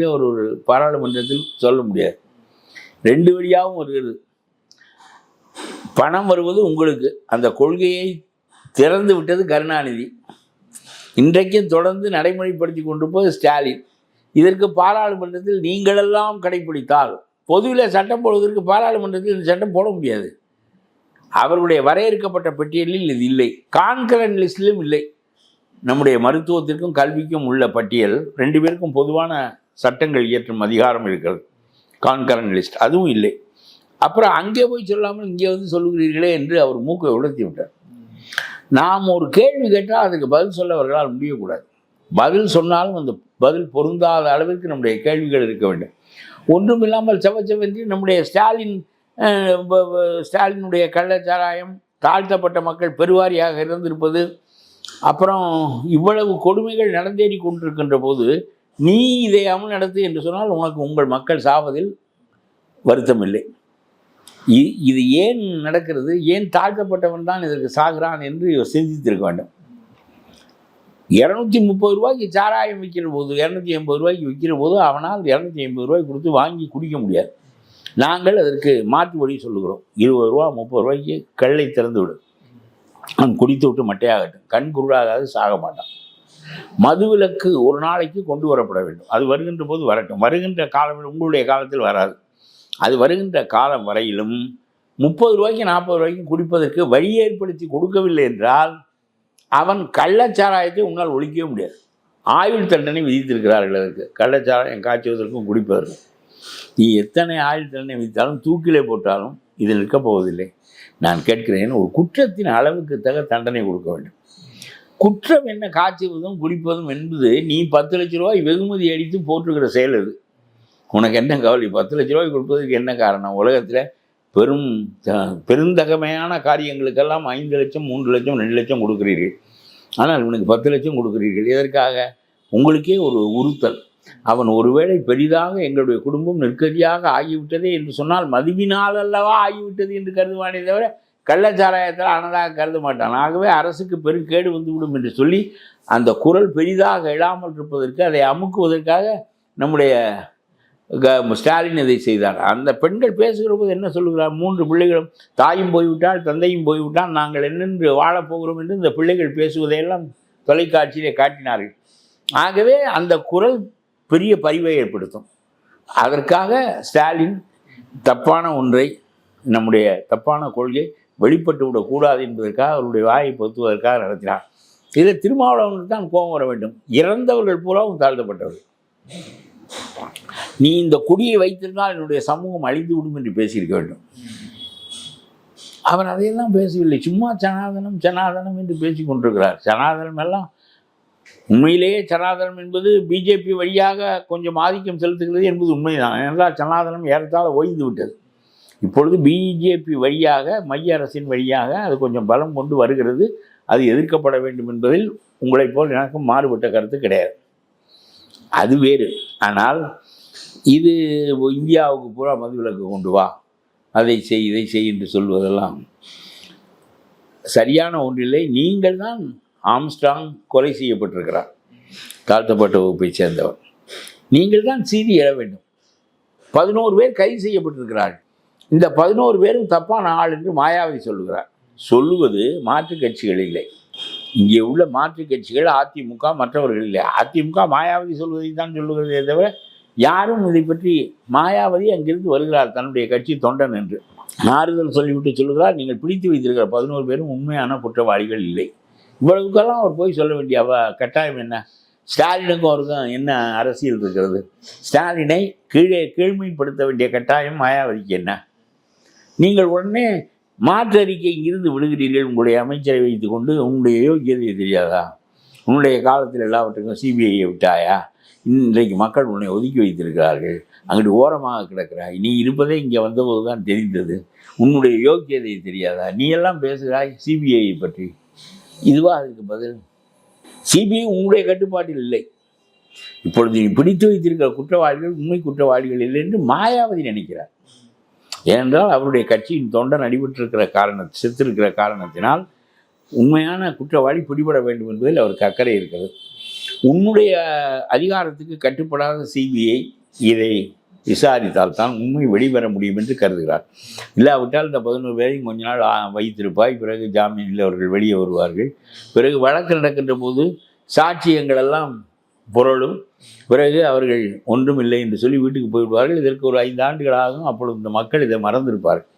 என்று ஒரு ஒரு பாராளுமன்றத்தில் சொல்ல முடியாது. ரெண்டு வழியாகவும் வருகிறது. பணம் வருவது உங்களுக்கு அந்த கொள்கையை திறந்து விட்டது கருணாநிதி. இன்றைக்கும் தொடர்ந்து நடைமுறைப்படுத்தி கொண்டு போய் ஸ்டாலின். இதற்கு பாராளுமன்றத்தில் நீங்களெல்லாம் கடைபிடித்தால் பொதுவில் சட்டம் போடுவதற்கு பாராளுமன்றத்தில் இந்த சட்டம் போட முடியாது. அவர்களுடைய வரையறுக்கப்பட்ட பட்டியலில் இது இல்லை. கான்கரன் லிஸ்டிலும் இல்லை. நம்முடைய மருத்துவத்திற்கும் கல்விக்கும் உள்ள பட்டியல் ரெண்டு பேருக்கும் பொதுவான சட்டங்கள் இயற்றும் அதிகாரம் இருக்கிறது. Concurrent list. அதுவும் இல்லை. அப்புறம் அங்கே போய் சொல்லாமல் இங்கே வந்து சொல்லுகிறீர்களே என்று அவர் மூக்கை உலர்த்தி விட்டார். நாம் ஒரு கேள்வி கேட்டால் அதுக்கு பதில் சொல்ல அவர்களால் முடியக்கூடாது. பதில் சொன்னாலும் அந்த பதில் பொருந்தாத அளவிற்கு நம்முடைய கேள்விகள் இருக்க வேண்டும். ஒன்றும் இல்லாமல் செவச்செவன்றி நம்முடைய ஸ்டாலின் ஸ்டாலினுடைய கள்ளச்சாராயம் தாழ்த்தப்பட்ட மக்கள் பெருவாரியாக இருந்திருப்பது அப்புறம் இவ்வளவு கொடுமைகள் நடந்தேறி கொண்டிருக்கின்ற போது நீ இதை அமல் நடத்து என்று சொன்னால் உனக்கு உங்கள் மக்கள் சாவதில் வருத்தம் இல்லை இது ஏன் நடக்கிறது? ஏன் தாழ்த்தப்பட்டவன் தான் இதற்கு சாகிறான் என்று இவர் சிந்தித்திருக்க வேண்டும். இரநூத்தி முப்பது ரூபாய்க்கு சாராயம் விற்கிற போது இரநூத்தி எண்பது ரூபாய்க்கு விற்கிற போது அவனால் இரநூத்தி ஐம்பது ரூபாய் கொடுத்து வாங்கி குடிக்க முடியாது. நாங்கள் அதற்கு மாற்று வழி சொல்லுகிறோம். இருபது ரூபா முப்பது ரூபாய்க்கு கல்லை திறந்து விடு. அவன் குடித்து விட்டு மட்டையாகட்டும். கண் குருடாகாது சாக மாட்டான். மதுவிலக்கு ஒரு நாளைக்கு கொண்டு வரப்பட வேண்டும். அது வருகின்ற போது வரட்டும். வருகின்ற காலம் உங்களுடைய காலத்தில் வராது. அது வருகின்ற காலம் வரையிலும் முப்பது ரூபாய்க்கு நாற்பது ரூபாய்க்கு குடிப்பதற்கு வழி ஏற்படுத்தி கொடுக்கவில்லை என்றால் அவன் கள்ளச்சாராயத்தை உன்னால் ஒழிக்கவே முடியாது. ஆயுள் தண்டனை விதித்திருக்கிறார்கள் அதற்கு. கள்ளச்சாராயம் காய்ச்சுவதற்கும் குடிப்பதற்கும். நீ எத்தனை ஆயுள் தண்டனை விதித்தாலும் தூக்கிலே போட்டாலும் இதில் நிற்கப் போவதில்லை. நான் கேட்கிறேன் ஒரு குற்றத்தின் அளவுக்கு தக தண்டனை கொடுக்க வேண்டும். குற்றம் என்ன? காய்ச்சுவதும் குடிப்பதும் என்பது நீ பத்து லட்ச ரூபாய் வெகுமதி அடித்து போட்டிருக்கிற செயல் அது. உனக்கு என்ன கவலை? பத்து லட்ச ரூபாய் கொடுப்பதற்கு என்ன காரணம்? உலகத்தில் பெரும் பெருந்தகமையான காரியங்களுக்கெல்லாம் ஐந்து லட்சம் மூன்று லட்சம் ரெண்டு லட்சம் கொடுக்கிறீர்கள். ஆனால் இவனுக்கு பத்து லட்சம் கொடுக்கிறீர்கள். எதற்காக? உங்களுக்கே ஒரு உறுத்தல். அவன் ஒருவேளை பெரிதாக எங்களுடைய குடும்பம் நெருக்கடியாக ஆகிவிட்டதே என்று சொன்னால் மதுவினால் அல்லவா ஆகிவிட்டது என்று கருதுவானே தவிர கள்ளச்சாராயத்தில் ஆனதாக கருத மாட்டான். ஆகவே அரசுக்கு பெருங்கேடு வந்துவிடும் என்று சொல்லி அந்த குரல் பெரிதாக எழாமல் இருப்பதற்கு அதை அமுக்குவதற்காக நம்முடைய க- ஸ்டாலின் இதை செய்தார். அந்த பெண்கள் பேசுகிற போது என்ன சொல்லுகிறார்? மூன்று பிள்ளைகளும் தாயும் போய்விட்டால் தந்தையும் போய்விட்டால் நாங்கள் என்னென்று வாழப் போகிறோம் என்று இந்த பிள்ளைகள் பேசுவதையெல்லாம் தொலைக்காட்சியிலே காட்டினார்கள். ஆகவே அந்த குரல் பெரிய பரிவை ஏற்படுத்தும். அதற்காக ஸ்டாலின் தப்பான ஒன்றை நம்முடைய தப்பான கொள்கை வெளிப்பட்டு விடக்கூடாது என்பதற்காக அவருடைய வாயை பொத்துவதற்காக நடத்தினார். இதில் திருமாவளவனுக்கு தான் கோபம் வர வேண்டும். இறந்தவர்கள் பூராவும் தாழ்த்தப்பட்டவர்கள். நீ இந்த குடியை வைத்திருந்தால் என்னுடைய சமூகம் அழிந்து விடும் என்று பேசியிருக்க வேண்டும். அவர் அதையெல்லாம் பேசவில்லை. சும்மா சனாதனம் சனாதனம் என்று பேசிக் கொண்டிருக்கிறார். சனாதனம் எல்லாம் உண்மையிலேயே சனாதனம் என்பது பிஜேபி வழியாக கொஞ்சம் ஆதிக்கம் செலுத்துகிறது என்பது உண்மைதான். என்றால் சனாதனம் ஏறத்தாழ ஓய்ந்து விட்டது. இப்பொழுது பிஜேபி வழியாக மைய அரசின் வழியாக அது கொஞ்சம் பலம் கொண்டு வருகிறது. அது எதிர்க்கப்பட வேண்டும் என்பதில் உங்களைப் போல் எனக்கும் மாறுபட்ட கருத்து கிடையாது. அது வேறு. ஆனால் இது இந்தியாவுக்கு பூரா மதுவிலக்கு கொண்டு வா. அதை செய் இதை செய் என்று சொல்வதெல்லாம் சரியான ஒன்றில்லை. நீங்கள் தான் ஆம்ஸ்டாங் கொலை செய்யப்பட்டிருக்கிறார். தாழ்த்தப்பட்ட வகுப்பைச் சேர்ந்தவர். நீங்கள் தான் சீதி எழ வேண்டும். பதினோரு பேர் கைது செய்யப்பட்டிருக்கிறார்கள். இந்த பதினோரு பேரும் தப்பான ஆள் என்று மாயாவதி சொல்லுகிறார். சொல்லுவது மாற்றுக் கட்சிகள் இல்லை. இங்கே உள்ள மாற்றுக் கட்சிகள் அதிமுக மற்றவர்கள் இல்லை. அதிமுக மாயாவதி சொல்வதை தான் சொல்லுகிறதே தவிர யாரும் இதை பற்றி மாயாவதி அங்கிருந்து வருகிறார் தன்னுடைய கட்சி தொண்டன் என்று. ஆறுதல் சொல்லிவிட்டு சொல்லுகிறார் நீங்கள் பிடித்து வைத்திருக்கிற பதினோரு பேரும் உண்மையான குற்றவாளிகள் இல்லை. இவ்வளவுக்கெல்லாம் அவர் போய் சொல்ல வேண்டிய அவ கட்டாயம் என்ன? ஸ்டாலினுக்கும் அவருக்கும் என்ன அரசியல் இருக்கிறது? ஸ்டாலினை கீழே கீழ்மைப்படுத்த வேண்டிய கட்டாயம் மாயாவதிக்கு என்ன? நீங்கள் உடனே மாற்று அறிக்கை இங்கிருந்து விடுகிறீர்கள். உங்களுடைய அமைச்சரை வைத்துக்கொண்டு உன்னுடைய யோக்கியதை தெரியாதா? உன்னுடைய காலத்தில் எல்லாவற்றுக்கும் சிபிஐயை விட்டாயா? இன்றைக்கு மக்கள் உன்னை ஒதுக்கி வைத்திருக்கிறார்கள். அங்கிட்டு ஓரமாக கிடக்கிறாய். நீ இருப்பதே இங்கே வந்தபோது தான் தெரிந்தது. உன்னுடைய யோக்கியதை தெரியாதா? நீ எல்லாம் பேசுகிறாய் சிபிஐயை பற்றி. இதுவாக அதுக்கு பதில்? சிபிஐ உங்களுடைய கட்டுப்பாட்டில் இல்லை. இப்பொழுது நீ பிடித்து வைத்திருக்கிற குற்றவாளிகள் உண்மை குற்றவாளிகள் இல்லை என்று மாயாவதி நினைக்கிறார். ஏனென்றால் அவருடைய கட்சியின் தொண்டன் அடிபட்டிருக்கிற காரண செத்திருக்கிற காரணத்தினால் உண்மையான குற்றவாளி பிடிபட வேண்டும் என்பதில் அவருக்கு அக்கறை இருக்கிறது. உன்னுடைய அதிகாரத்துக்கு கட்டுப்படாத சிபிஐ இதை விசாரித்தால் தான் உண்மை வெளிவர முடியும் என்று கருதுகிறார். இல்லாவிட்டால் இந்த பதினோரு பேரையும் கொஞ்ச நாள் வைத்திருப்பாய். பிறகு ஜாமீனில் அவர்கள் வெளியே வருவார்கள். பிறகு வழக்கு நடக்கின்ற போது சாட்சியங்களெல்லாம் பொருளும். பிறகு அவர்கள் ஒன்றும் இல்லை என்று சொல்லி வீட்டுக்கு போய்விடுவார்கள். இதற்கு ஒரு ஐந்து ஆண்டுகளாகவும் அப்பொழுது இந்த மக்கள் இதை மறந்திருப்பார்கள்.